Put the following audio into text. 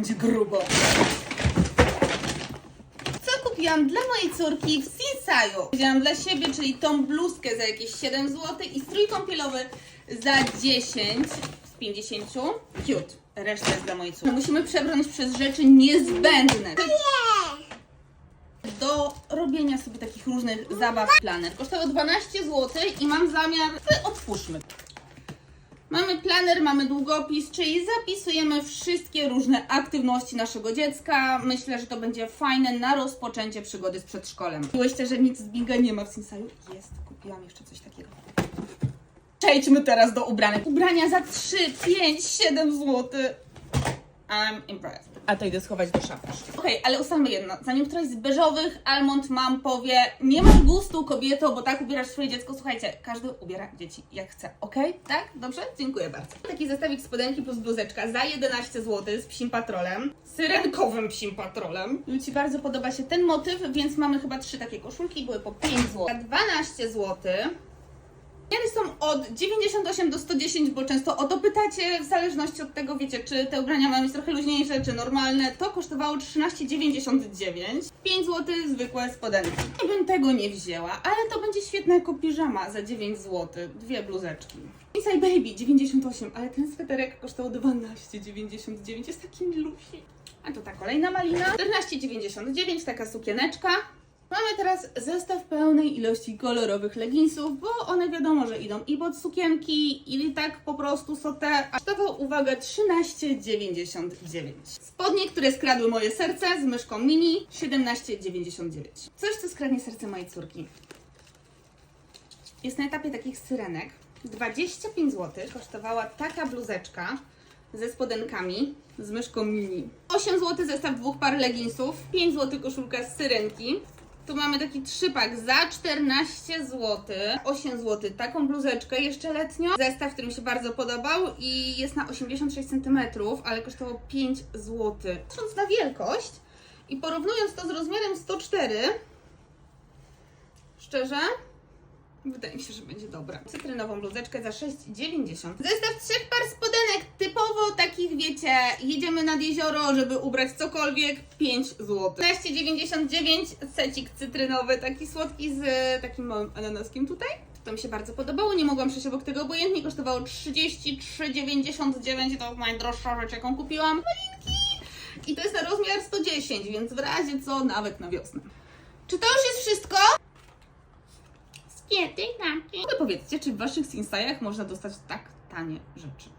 Będzie grubo. Co kupiłam dla mojej córki w Sinsaju? Wzięłam dla siebie, czyli tą bluzkę za jakieś 7 zł i strój kąpielowy za 10 z 50. Cute. Reszta jest dla mojej córki. Musimy przebrnąć przez rzeczy niezbędne. Do robienia sobie takich różnych zabaw planer. Kosztowało 12 zł i mam zamiar... Otwórzmy. Mamy planer, mamy długopis, czyli zapisujemy wszystkie różne aktywności naszego dziecka. Myślę, że to będzie fajne na rozpoczęcie przygody z przedszkolem. Byłyście, że nic z Binga nie ma w Sinsaju? Jest, kupiłam jeszcze coś takiego. Przejdźmy teraz do ubranek. Ubrania za 3, 5, 7 zł. I'm impressed. A to idę schować do szafy. Okej, ale ustalmy jedno. Zanim któraś z beżowych almond mam powie, nie masz gustu kobieto, bo tak ubierasz swoje dziecko. Słuchajcie, każdy ubiera dzieci jak chce, okej? Tak? Dobrze? Dziękuję bardzo. Taki zestawik spodenki plus bluzeczka za 11 zł z psim patrolem. Syrenkowym psim patrolem. Mi bardzo podoba się ten motyw, więc mamy chyba trzy takie koszulki, były po 5 zł. Za 12 zł. Ceny są od 98 do 110, bo często o to pytacie, w zależności od tego, wiecie, czy te ubrania mają być trochę luźniejsze, czy normalne. To kosztowało 13,99. 5 zł zwykłe spodenki. Ja bym tego nie wzięła, ale to będzie świetna jako piżama za 9 zł. Dwie bluzeczki. Inside Baby 98, ale ten sweterek kosztował 12,99. Jest taki milusi. A to ta kolejna malina. 14,99, taka sukieneczka. Mamy teraz zestaw pełnej ilości kolorowych leginsów, bo one wiadomo, że idą i pod sukienki, i tak po prostu sotę. A kosztował, uwaga, 13,99. Spodnie, które skradły moje serce z myszką mini, 17,99. Coś, co skradnie serce mojej córki. Jest na etapie takich syrenek. 25 zł kosztowała taka bluzeczka ze spodenkami z myszką mini. 8 zł zestaw dwóch par leginsów, 5 zł koszulka z syrenki. Tu mamy taki trzypak za 14 zł, 8 zł taką bluzeczkę jeszcze letnio. Zestaw, który mi się bardzo podobał i jest na 86 cm, ale kosztował 5 zł. Patrząc na wielkość i porównując to z rozmiarem 104, szczerze, Wydaje mi się, że będzie dobra. Cytrynową bluzeczkę za 6,90. Zestaw trzech par spodenek, typowo takich wiecie, jedziemy nad jezioro, żeby ubrać cokolwiek, 5 zł. 15,99 secik cytrynowy, taki słodki z takim małym ananaskiem tutaj. To mi się bardzo podobało, nie mogłam przejść obok tego obojętnie, kosztowało 33,99, to najdroższa rzecz, jaką kupiłam. Malinki! I to jest na rozmiar 110, więc w razie co, nawet na wiosnę. Czy to już jest wszystko? Kiedy Wy powiedzcie, czy w waszych Sinsajach można dostać tak tanie rzeczy?